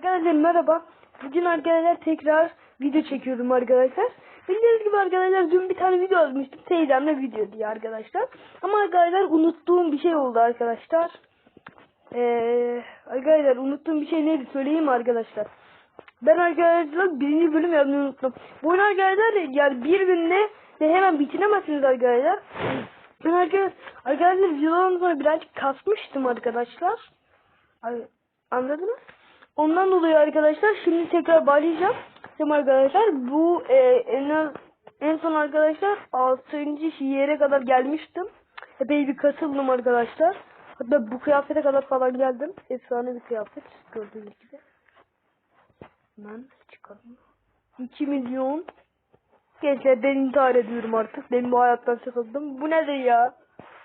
Arkadaşlar merhaba. Bugün arkadaşlar tekrar video çekiyorum arkadaşlar. Bildiğiniz gibi arkadaşlar dün bir tane video almıştım. Teyzemle video diye arkadaşlar. Ama arkadaşlar unuttuğum bir şey oldu arkadaşlar. Ee, arkadaşlar unuttuğum bir şey neydi söyleyeyim arkadaşlar. Ben arkadaşlar birinci bölüm yazmayı unuttum. Bu oyun arkadaşlar yani bir günde de hemen bitiremezsiniz arkadaşlar. Ben arkadaşlar, arkadaşlar videodan sonra birazcık kasmıştım arkadaşlar. Anladınız? Ondan dolayı arkadaşlar şimdi tekrar başlayacağım. Şimdi arkadaşlar bu e, en, en son arkadaşlar 6. yere kadar gelmiştim. Epey bir kasıldım arkadaşlar. Hatta bu kıyafete kadar falan geldim. Efsane bir kıyafet gördüğünüz gibi. Hemen çıkalım. 2 milyon. Gençler ben intihar ediyorum artık. Ben bu hayattan sıkıldım. Bu nedir ya?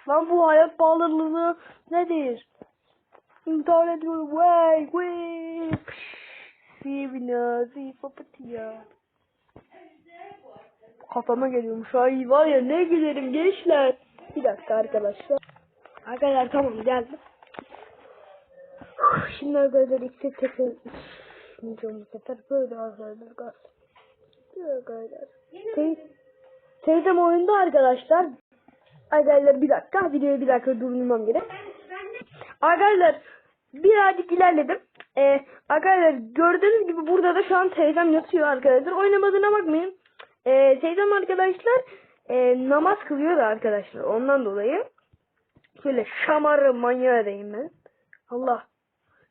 Lan bu hayat pahalılığı nedir? İntihar ediyorum. Vay vay. Sivina, zifapatya. Kafama geliyormuş. Ay var ya ne gülerim gençler. Bir dakika arkadaşlar. Arkadaşlar tamam geldim. Şimdi arkadaşlar yüksek tekrar Şimdi bu sefer böyle arkadaşlar gaz. Arkadaşlar. Te teyzem oyunda arkadaşlar. Arkadaşlar bir dakika videoyu bir dakika durdurmam gerek. Arkadaşlar birazcık ilerledim. Ee, arkadaşlar gördüğünüz gibi burada da şu an teyzem yatıyor arkadaşlar. Oynamadığına bakmayın. Ee, teyzem arkadaşlar e, namaz kılıyor da arkadaşlar. Ondan dolayı şöyle şamarı manyağı diyeyim ben. Allah.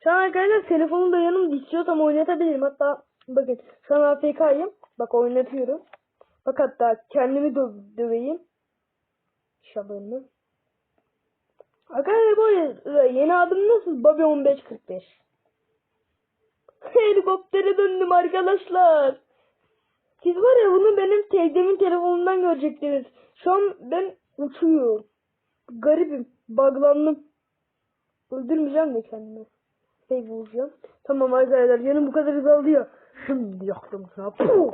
Şu an arkadaşlar telefonum da yanımda istiyorsam oynatabilirim. Hatta bakın şu an AFK'yım. Bak oynatıyorum. Bak hatta kendimi dö döveyim. Şabanını. Arkadaşlar böyle yeni adım nasıl? Bobby 1545. Helikoptere döndüm arkadaşlar. Siz var ya bunu benim teyzemin telefonundan görecektiniz. Şu an ben uçuyorum. Garibim. Buglandım. Öldürmeyeceğim de kendimi. Şey bulacağım. Tamam arkadaşlar yanım bu kadar hızlı alıyor. Şimdi yaktım sana. Puh!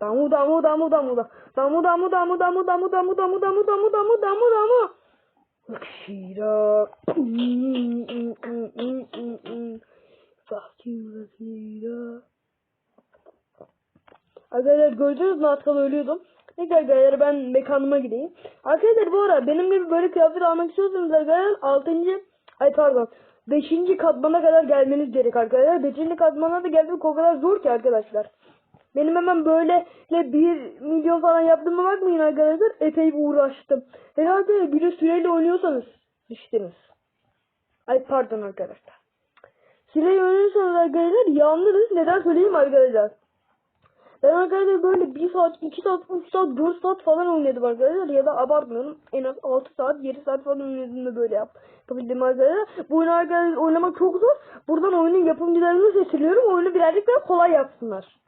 Damu damu damu damu da. Damu damu damu damu damu damu damu damu damu damu damu damu. Akşira. Akşira. Arkadaşlar gördünüz mü az kala ölüyordum. Neyse arkadaşlar ben mekanıma gideyim. Arkadaşlar bu ara benim gibi böyle kıyafet almak istiyorsanız arkadaşlar 6. ay pardon 5. katmana kadar gelmeniz gerek arkadaşlar. 5. katmana da gelmek o kadar zor ki arkadaşlar. Benim hemen böyle 1 milyon falan yaptığıma bakmayın arkadaşlar. Epey bir uğraştım. Herhalde bir de süreyle oynuyorsanız düştünüz. Ay pardon arkadaşlar. Süreyle oynuyorsanız arkadaşlar yalnız neden söyleyeyim arkadaşlar. Ben arkadaşlar böyle 1 saat, 2 saat, 3 saat, 4 saat falan oynadım arkadaşlar. Ya da abartmıyorum. En az 6 saat, 7 saat falan oynadım da böyle yap. Yapabildim arkadaşlar. Bu oyunu arkadaşlar oynamak çok zor. Buradan oyunun yapımcılarını seçiliyorum. Oyunu birazcık daha kolay yapsınlar.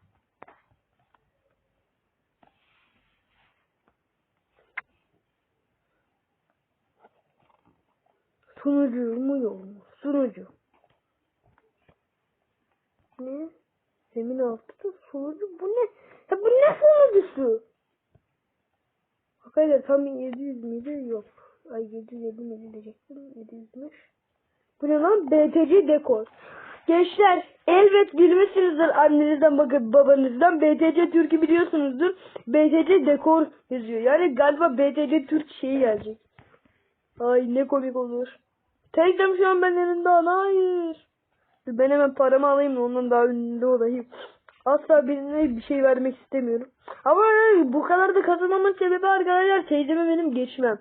Sunucu mu yok mu? Sunucu. Ne? Zemin altı sunucu. Bu ne? Ya bu ne sunucusu? Arkadaşlar tam 700 miydi? Yok. Ay 750 miydi diyecektim. 700'müş. Bu ne lan? BTC dekor. Gençler elbet bilmişsinizdir annenizden bakın babanızdan BTC Türk'ü biliyorsunuzdur. BTC dekor yazıyor. Yani galiba BTC Türk şeyi gelecek. Ay ne komik olur. Teyzem şu an benim elimde hayır. Ben hemen paramı alayım da ondan daha ünlü olayım. Asla birine bir şey vermek istemiyorum. Ama bu kadar da kazanmamın sebebi arkadaşlar teyzeme benim geçmem.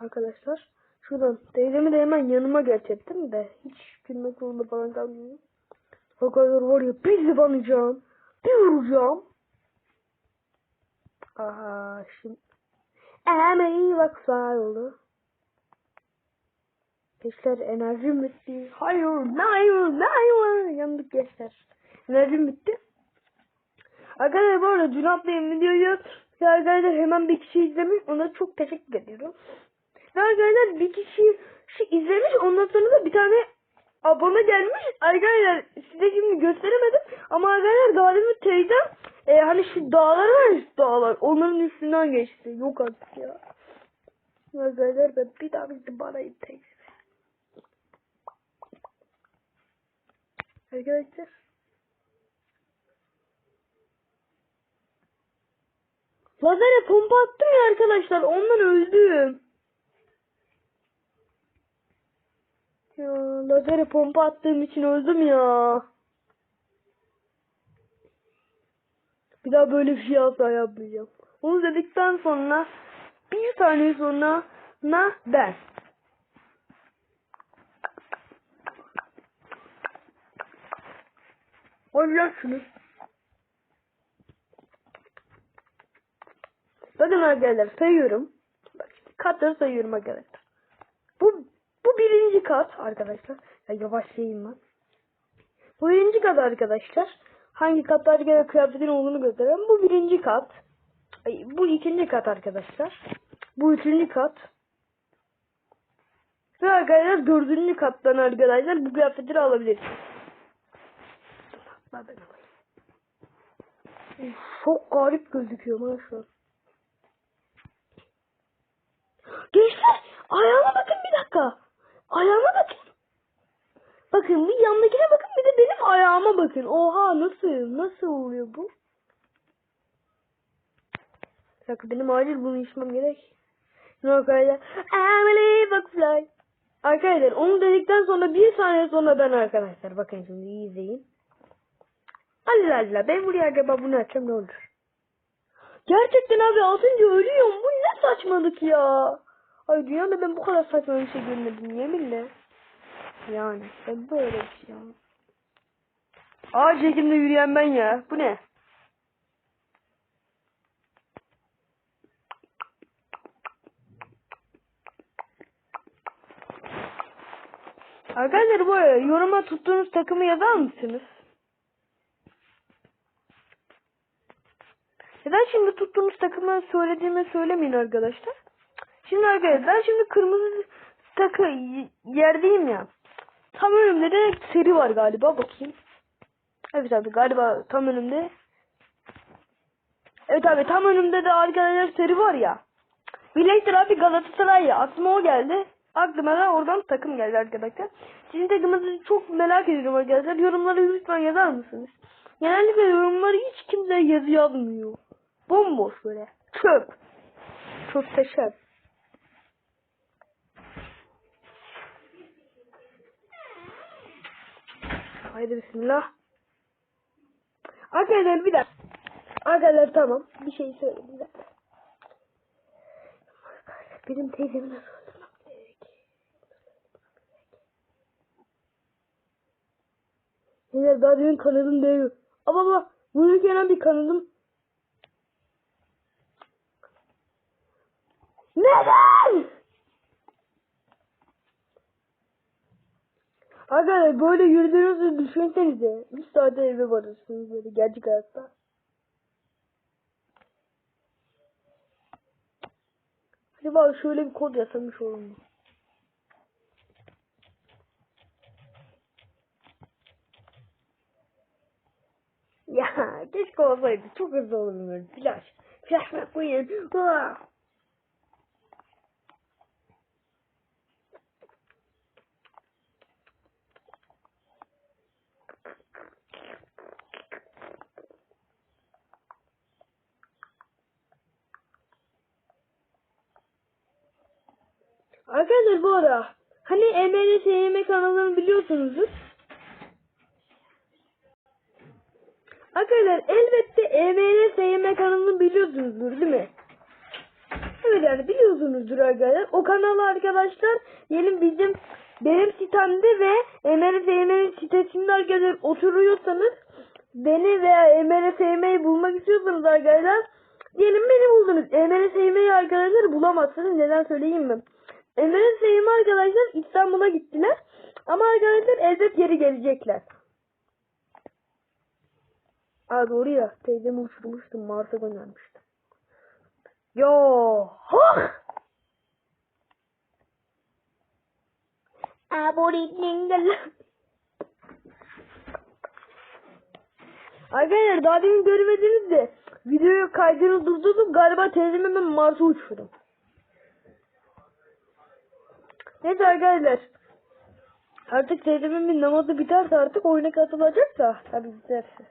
Arkadaşlar şuradan teyzemi de hemen yanıma gerçektim de hiç gülmek zorunda falan kalmıyorum. O kadar var ya bir zıbanacağım. Bir vuracağım. Aha şimdi. Bak sağ oldu. Gençler enerjim bitti. Hayır, hayır, hayır. Yandık gençler. Enerjim bitti. Arkadaşlar bu arada dün atlayın videoyu. Arkadaşlar hemen bir kişi izlemiş. Ona çok teşekkür ediyorum. Arkadaşlar bir kişi şey izlemiş. Ondan sonra da bir tane abone gelmiş. Arkadaşlar size şimdi gösteremedim. Ama arkadaşlar galiba teyzem e, hani şu dağlar var ya şu dağlar. Onların üstünden geçti. Yok artık ya. Arkadaşlar ben bir daha bir bana teyze. Arkadaşlar. Lazere pompa attım ya arkadaşlar. Ondan öldüm. Ya lazere pompa attığım için öldüm ya. Bir daha böyle bir şey asla yapmayacağım. Onu dedikten sonra bir saniye sonra na ben. Şunu. Bakın arkadaşlar sayıyorum. Katları sayıyorum arkadaşlar. Bu bu birinci kat arkadaşlar. Ya yavaşlayayım ben. Bu birinci kat arkadaşlar. Hangi katlar gene kıyafetin olduğunu gösteren bu birinci kat. Ay, bu ikinci kat arkadaşlar. Bu üçüncü kat. Ve arkadaşlar dördüncü kattan arkadaşlar bu kıyafetleri alabilirsiniz. Uf, Çok garip gözüküyor an. Gençler ayağıma bakın bir dakika. Ayağıma bakın. Bakın bir yandakine bakın bir de benim ayağıma bakın. Oha nasıl? Nasıl oluyor bu? Bir dakika benim acil bunu içmem gerek. Arkadaşlar? Emily Butterfly. Arkadaşlar onu dedikten sonra bir saniye sonra ben arkadaşlar. Bakın şimdi izleyin. Allah Allah ben buraya acaba bunu açsam ne olur? Gerçekten abi atınca ölüyorum. Bu ne saçmalık ya. Ay dünyada ben bu kadar saçma bir şey görmedim yeminle. Yani ben böyle bir şey ya. Ağaç şekilde yürüyen ben ya. Bu ne? Arkadaşlar bu arada yoruma tuttuğunuz takımı yazar mısınız? Neden şimdi tuttuğunuz takımı söylediğimi söylemeyin arkadaşlar. Şimdi arkadaşlar ben şimdi kırmızı takı yerdeyim ya. Tam önümde de seri var galiba bakayım. Evet abi galiba tam önümde. Evet abi tam önümde de arkadaşlar seri var ya. Birleştir abi Galatasaray ya. Aklıma o geldi. Aklıma da oradan takım geldi arkadaşlar. Sizin takımınızı çok merak ediyorum arkadaşlar. Yorumlara lütfen yazar mısınız? Genellikle yorumları hiç kimse yazı yazmıyor. Bomboş böyle. Çöp. Çok çöp. Haydi bismillah. Arkadaşlar bir dakika. Arkadaşlar tamam. Bir şey söyleyeyim bir. Benim teyzemi nasıl öldürmem gerek? Daha demin kanadım değiyor. Ama ama vururken bir kanadım. Neden? Arkadaşlar böyle yürüdüğünüzü düşünsenize. 3 saate eve varırsınız böyle gerçek hayatta. Acaba şöyle bir kod yasamış olur mu? Ya keşke olsaydı. Çok hızlı olurdu. Flash. Flash McQueen. Ah. Arkadaşlar bu ara hani SYM kanalını biliyorsunuzdur. Arkadaşlar elbette SYM kanalını biliyorsunuzdur değil mi? Evet yani biliyorsunuzdur arkadaşlar. O kanal arkadaşlar yeni bizim benim sitemde ve EML SYM'nin sitesinde arkadaşlar oturuyorsanız beni veya EML SYM'yi bulmak istiyorsanız arkadaşlar diyelim beni buldunuz. EML SYM'yi arkadaşlar bulamazsınız. Neden söyleyeyim mi? Emre'nin Seyim arkadaşlar İstanbul'a gittiler. Ama arkadaşlar elbet geri gelecekler. Aa doğru ya. Teyzemi uçurmuştum. Mars'a göndermiştim. Yo. Aboriningel. Arkadaşlar daha demin görmediniz de videoyu kaydını durdurdum. Galiba teyzemi ben Mars'a uçurdum. Neyse arkadaşlar. Artık teyzemin namazı biterse artık oyuna katılacak da. Tabii biterse.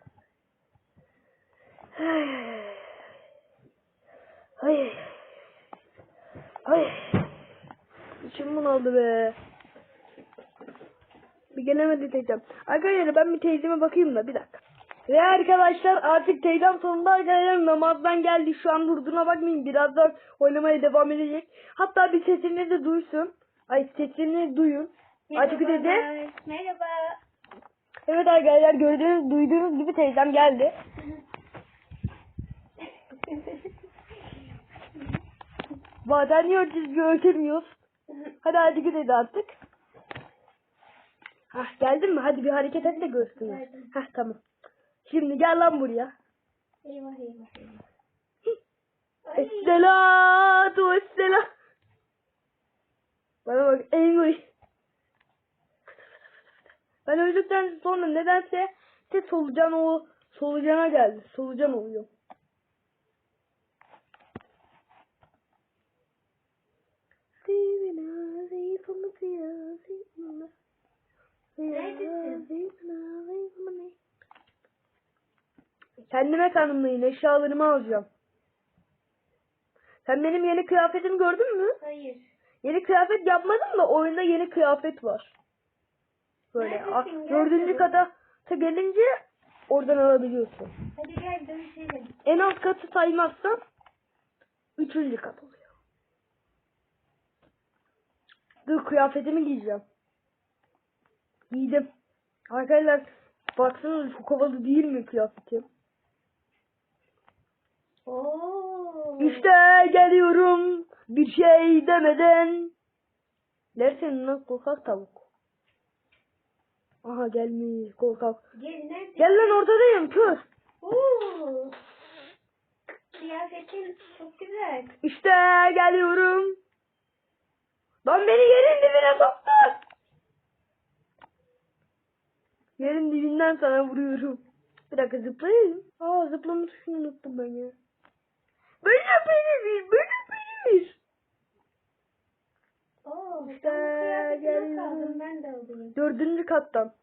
Ay. Ay. İçim bunaldı be. Bir gelemedi teyzem. Arkadaşlar ben bir teyzeme bakayım da bir dakika. Ve arkadaşlar artık teyzem sonunda arkadaşlar namazdan geldi. Şu an durduğuna bakmayın. Birazdan oynamaya devam edecek. Hatta bir sesini de duysun. Ay sesini duyun. Açık dedi. Merhabalar. Merhaba. Evet arkadaşlar gördüğünüz duyduğunuz gibi teyzem geldi. Bazen niye çizgi ölçemiyoruz. Hadi hadi gidelim artık. Hah geldin mi? Hadi bir hareket et de görsünler. Geldim. Hah tamam. Şimdi gel lan buraya. eyvah eyvah eyvah. Esselatu vesselam. Bana bak ey Ben öldükten sonra nedense de solucan o solucana geldi. Solucan oluyor. Kendime tanımlayın. Eşyalarımı alacağım. Sen benim yeni kıyafetimi gördün mü? Hayır. Yeni kıyafet yapmadım da oyunda yeni kıyafet var. Böyle Neredesin? dördüncü kata ta gelince oradan alabiliyorsun. Hadi gel dönüşelim. En alt katı saymazsam üçüncü kat oluyor. Dur kıyafetimi giyeceğim. Giydim. Arkadaşlar baksanıza çok havalı değil mi kıyafetim? Oo. İşte geliyorum bir şey demeden. Dersin lan korkak tavuk. Aha gelmiş korkak. Gel nerede? Gel lan ortadayım kör. Oo. Kıyafetin çok güzel. İşte geliyorum. Lan beni yerin dibine soktu. Yerin dibinden sana vuruyorum. Bir dakika zıplayayım. Aa zıplama tuşunu unuttum ben ya. Böyle böyle benim. Oo. İşte sen gel. nasıl aldın? Ben de alayım. Dördüncü kattan.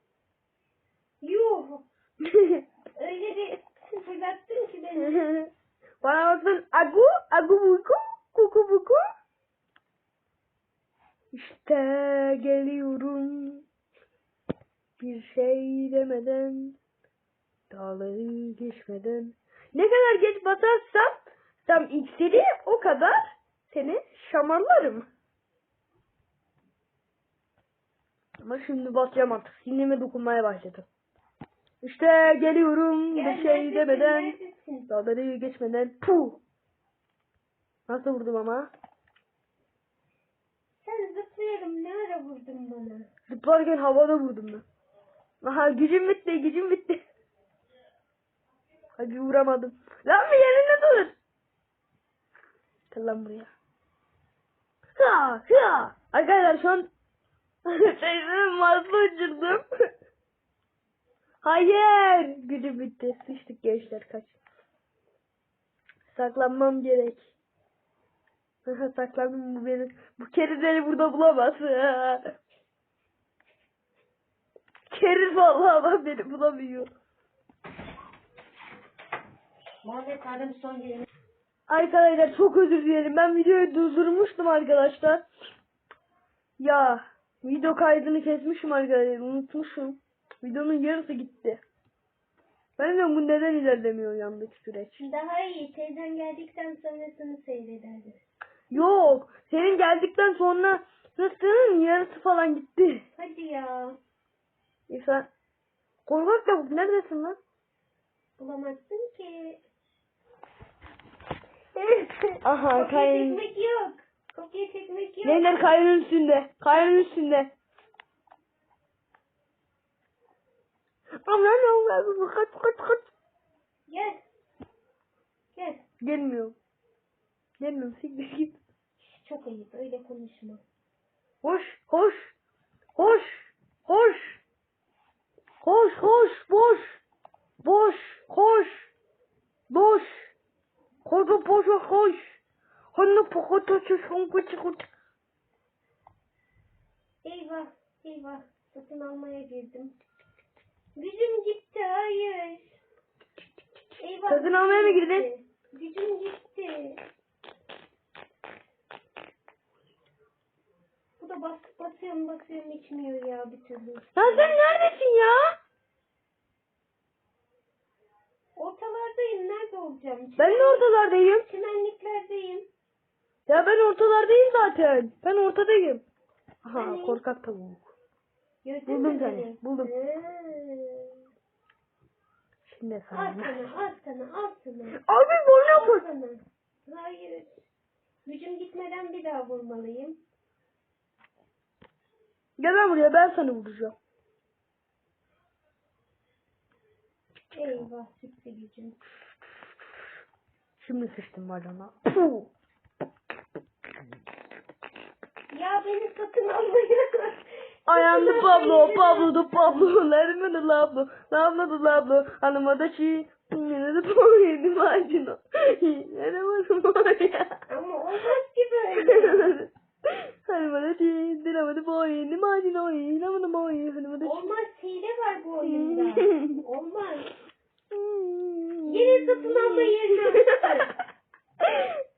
Yuh. Öyle bir fırlattın ki beni. Bana baksın agu, agu buku, kuku buku. İşte geliyorum. Bir şey demeden, dağları geçmeden. Ne kadar geç basarsam tam iksiri o kadar seni şamarlarım. Ama şimdi basacağım artık. Sinirime dokunmaya başladım. İşte geliyorum Gel, bir şey demeden. Dağları geçmeden. Puh. Nasıl vurdum ama? Sen zıplıyorum ne ara vurdun bana? Zıplarken havada vurdum ben. Aha gücüm bitti gücüm bitti. Hadi vuramadım. Lan bir yerinde dur. Gel lan buraya. Ha ha. Arkadaşlar şu an teyzemin maslı uçurdum. Hayır. Gücüm bitti. Sıçtık gençler kaç. Saklanmam gerek. Saklandım bu beni. Bu keriz beni burada bulamaz. Keriz vallahi ama beni bulamıyor. Muhammed Adem son yerini. Arkadaşlar çok özür dilerim. Ben videoyu durdurmuştum arkadaşlar. Ya video kaydını kesmişim arkadaşlar. Unutmuşum. Videonun yarısı gitti. Ben de bu neden ilerlemiyor yandaki süreç. Daha iyi. Teyzen geldikten sonrasını seyrederdi. Yok. Senin geldikten sonra nasılsın yarısı falan gitti. Hadi ya. İnsan. Korkak tavuk neredesin lan? Bulamazsın ki. Aha kayın. yok. Kopya çekmek yok. Neler kayının üstünde. Kayının üstünde. Aman Allah'ım kaç kaç kaç. Gel. Gel. Gelmiyor. Gelmiyor siktir git. Çok ayıp. Öyle konuşma. Hoş hoş. Hoş. Hoş. Hoş hoş boş. Boş. Hoş. Boş. Kodu boşa hoş. Hanı pokoto çuşun kuçu kuçu. Eyvah. Eyvah. Satın almaya girdim. Gücüm gitti hayır. Eyvah. Satın almaya mı girdin? Gücüm gitti. Bu da bas, basıyorum basıyorum içmiyor ya bir türlü. Lan sen neredesin ya? Ortalardayım nerede olacağım? Ben de ortalardayım. Çimenliklerdeyim. Ya ben ortalardayım zaten. Ben ortadayım. Aha korkak tavuk. Buldum seni, buldum. Şimdi sana al sana al sana. Abi bana vur. sana. Hayır. Gücüm gitmeden bir daha vurmalıyım. Gel lan buraya ben sana vuracağım. Eyvah gitti gücüm. Şimdi sıçtım bacana. Ya beni satın almaya. Ayağımda Pablo, Pablo da Pablo, lerime de Lablo, Lablo da Lablo, hanıma da çiğ, yine de Pablo'ydu macino. Yine var ya. Ama olmaz ki böyle. Hanıma da çiğ, dinama da boy, yine macino, yine da boy, hanıma da. Olmaz hile var bu oyunda. Olmaz. Yine satın alma yerine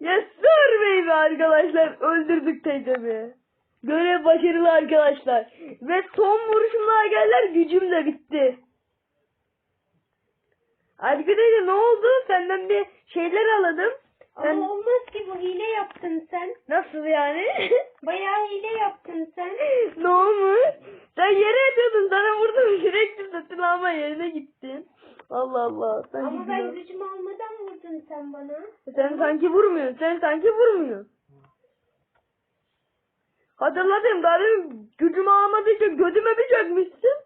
attı. Yes sir baby arkadaşlar öldürdük teyzemi. Görev başarılı arkadaşlar. Ve son vuruşumla geller gücüm de bitti. Arkadaşlar ne oldu? Senden bir şeyler aladım. Sen Ama olmaz ki bu hile yaptın sen. nasıl yani? Bayağı hile yaptın sen. ne olmuş? Sen yere atıyordun sana vurdum sürekli satın alma yerine gittin. Allah Allah. Sen Ama ben gücünü- gücümü almadan vurdun sen bana. Sen sanki vurmuyorsun. Sen sanki vurmuyorsun. Hatırladım daha demin gücümü almadıysa gödüme bir çökmüşsün.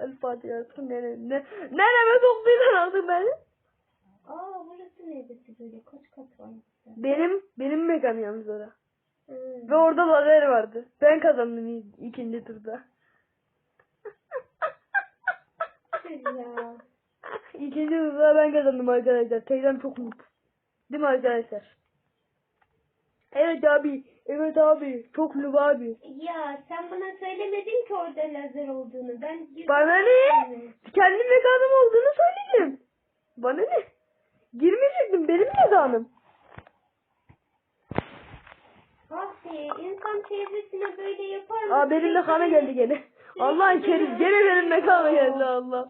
El Fatiha nene, ne, nereme soktuydun artık beni? Aa burası neresi böyle kaç kat var? Benim, benim mekan yalnız orada. Hmm. Ve orada lazer vardı. Ben kazandım ikinci turda. Ya. ikinci turda ben kazandım arkadaşlar. Teyzem çok mutlu. Değil mi arkadaşlar? Evet abi. Evet abi. Çok noob abi. Ya sen bana söylemedin ki orada lazer olduğunu. Ben Bana ne? Kendi mekanım olduğunu söyledim. Bana ne? Girmeyecektim benim mekanım. Ah be insan teyzesine böyle yapar mı? Aa benim mekana geldi gene. Allah'ın keriz gene benim mekana geldi Allah.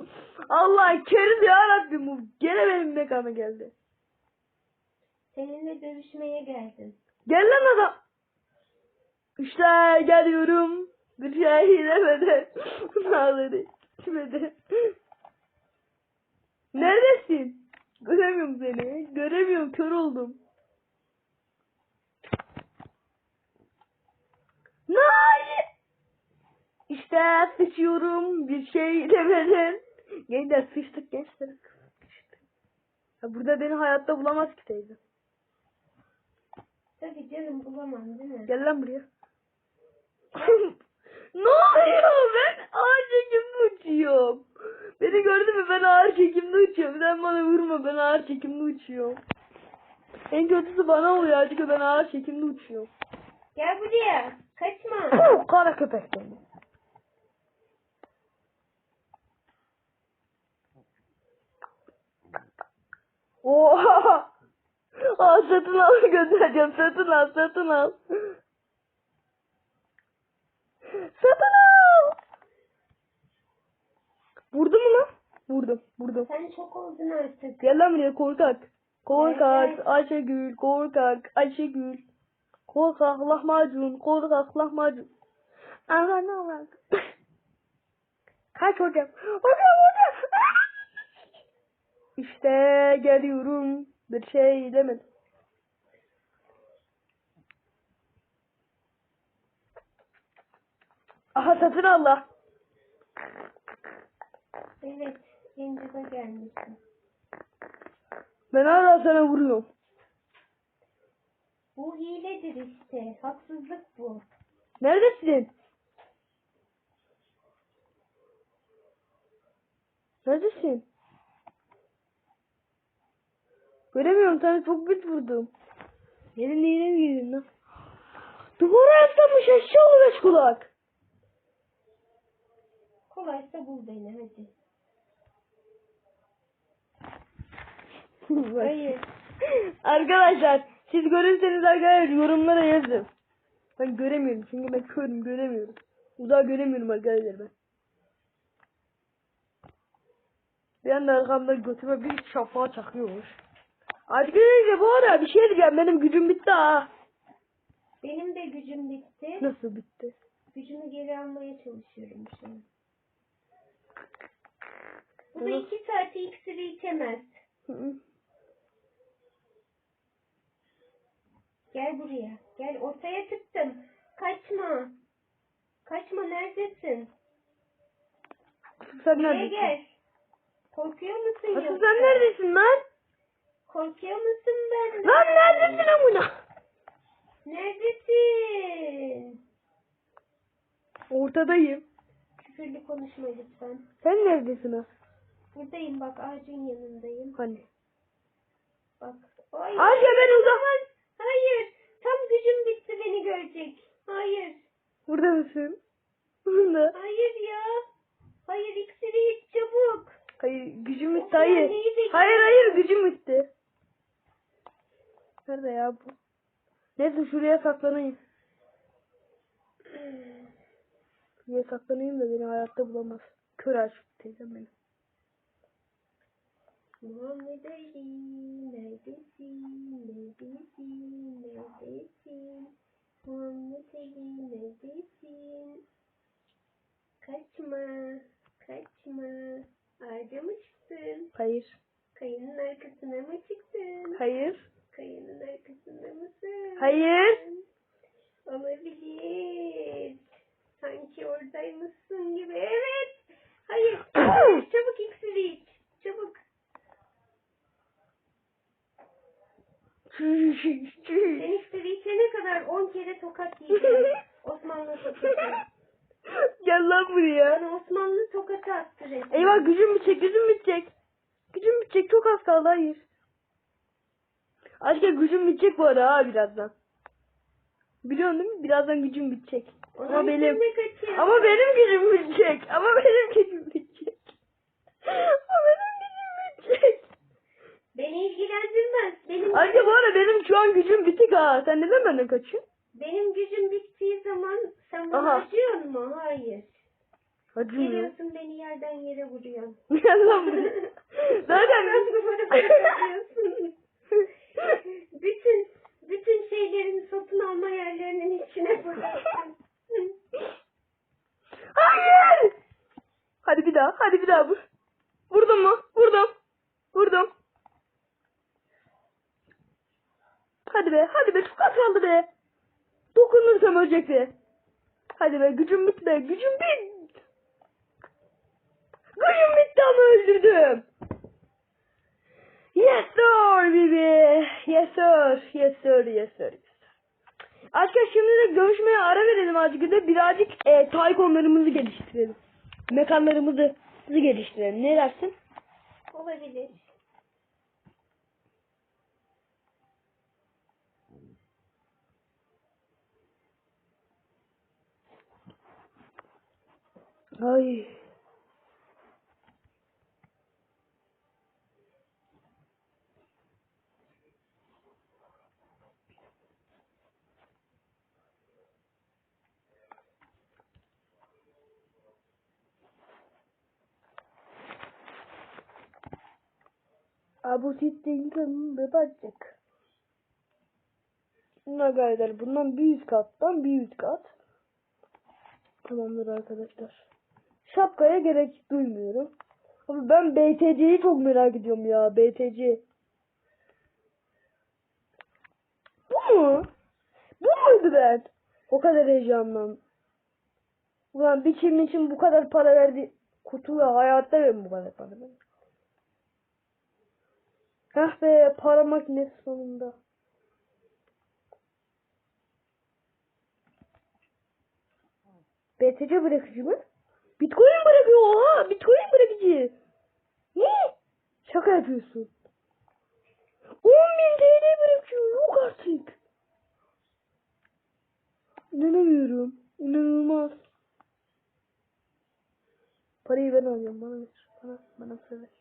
Allah'ın keriz ya Rabbim bu. Gene benim mekana geldi. Seninle dövüşmeye geldim. Gel lan adam. İşte geliyorum. Bir şey demeden. Dağları içmeden. Neredesin? Göremiyorum seni. Göremiyorum. Kör oldum. Hayır. İşte sıçıyorum. Bir şey demeden. Gençler sıçtık gençler. Sıçtık. Ya burada beni hayatta bulamaz ki teyze. Tabii canım bulamam değil mi? Gel lan buraya. ne oluyor? Ben ağır çekimde uçuyorum. Beni gördün mü? Ben ağır çekimde uçuyorum. Sen bana vurma. Ben ağır çekimde uçuyorum. En kötüsü bana oluyor çünkü ben ağır çekimde uçuyorum. Gel buraya. Kaçma. Kara köpek seni. Oha! Aa, satın al göndereceğim. Satın al, satın al. Satın al! Vurdum mu lan? Vurdum, vurdum. Sen çok oldun artık. Gel lan buraya korkak. Korkak gel. Ayşegül, korkak Ayşegül. Korkak lahmacun, korkak lahmacun. Aman aman. Kaç hocam? Hocam hocam. İşte geliyorum. Bir şey demedim. Aha satın Allah. Evet. Yanımıza gelmişsin. Ben hala sana vuruyorum. Bu hiledir işte. Haksızlık bu. Neredesin? Neredesin? Göremiyorum sana çok bit vurdum. Yerin neyine mi girdin lan? Duvara yaslamış eşşoğlu beş kulak. Kolaysa bul beni hadi. Hayır. Arkadaşlar siz görürseniz arkadaşlar yorumlara yazın. Ben göremiyorum çünkü ben körüm göremiyorum. Uzağa göremiyorum arkadaşlar ben. Bir anda arkamda götüme bir şafağa çakıyormuş. Arkadaşlar bu ara bir şey diyeceğim benim gücüm bitti ha. Benim de gücüm bitti. Nasıl bitti? Gücümü geri almaya çalışıyorum şimdi. Bu da iki saati iksiri içemez. Hı hı. Gel buraya. Gel ortaya çıktım. Kaçma. Kaçma neredesin? Sen Buraya neredesin? gel. Korkuyor musun Asıl yoksa? sen neredesin lan? Korkuyor musun benden? Lan neredesin amına? Neredesin? Ortadayım. Küfürlü konuşma lütfen. Sen neredesin ha? Buradayım bak ağacın yanındayım. Hani? Bak. Ay. Ayşe ben uzak. Hayır. Tam gücüm bitti beni görecek. Hayır. Burada mısın? Burada. Hayır ya. Hayır iksiri iç çabuk. Hayır gücüm bitti hayır. Hayır hayır gücüm bitti. Nerede ya bu? Neyse şuraya saklanayım. Şuraya saklanayım da beni hayatta bulamaz. Kör aşık teyzem benim. Muhammed Ali neredesin? Neredesin? Neredesin? Muhammed Ali neredesin? Kaçma. Kaçma. Ağaca mı çıktın? Hayır. Kayının arkasına mı çıktın? Hayır. Kayının arkasında mısın? Hayır. Olabilir. Sanki oradaymışsın gibi. Evet. Hayır. Çabuk iksiri iç. Çabuk. Sen iksiri içene kadar 10 kere tokat yiyeceğim. Osmanlı tokatı. Gel lan buraya. Bana Osmanlı tokatı attı resmen. Eyvah gücüm bitecek gücüm bitecek. Gücüm bitecek çok az kaldı hayır. Aşkım gücüm bitecek bu ara ha birazdan. Biliyorsun değil mi? Birazdan gücüm bitecek. Ama benim sen ama benim gücüm bitecek. Ama benim gücüm bitecek. Ama benim gücüm bitecek. Beni ilgilendirmez. Benim, Ayrıca bu ara benim şu an gücüm bitik ha. Sen neden benden kaçıyorsun? benim gücüm bittiği zaman sen bana Aha. acıyor mu? Hayır. Acımıyor. Geliyorsun beni yerden yere vuruyorsun. Gel lan buraya. Zaten Yapıyorsun. bütün bütün şeylerin satın alma yerlerinin içine koyuyorsun. Hayır. Hadi bir daha. Hadi bir daha vur. Vurdum mu? Vurdum. Vurdum. Hadi be. Hadi be. Çok az kaldı be. Dokunursam ölecek be. Hadi be. Gücüm bitti be. Gücüm bit. Gücüm bitti ama öldürdüm. Yes sir baby. Yes sir. Yes sir. Yes sir. Arkadaşlar şimdi de görüşmeye ara verelim azıcık da birazcık e, taykonlarımızı geliştirelim. Mekanlarımızı geliştirelim. Ne dersin? Olabilir. Ay. Abu Sittin kanında bacak. Bunlar gayet bundan bir yüz kattan bir yüz kat. Tamamdır arkadaşlar. Şapkaya gerek duymuyorum. Ama ben BTC'yi çok merak ediyorum ya. BTC. Bu mu? Bu muydu ben? O kadar heyecanlan. Ulan bir kim için bu kadar para verdi. Kutuya hayatta ben bu kadar para verdim. Heh be para makinesi sonunda. BTC bırakıcı mı? Bitcoin bırakıyor oha Bitcoin bırakıcı. Ne? Şaka yapıyorsun. 10 bin TL bırakıyor yok artık. İnanamıyorum. İnanılmaz. Parayı ben alıyorum. Bana ver. Bana, bana para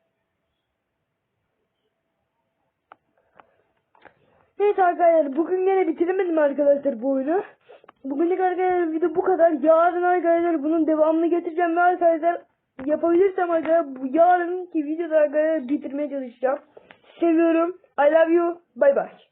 Neyse arkadaşlar bugün gene bitiremedim arkadaşlar bu oyunu. Bugünlük arkadaşlar video bu kadar. Yarın arkadaşlar bunun devamını getireceğim ve arkadaşlar yapabilirsem arkadaşlar yarınki videoda arkadaşlar bitirmeye çalışacağım. Seviyorum. I love you. Bye bye.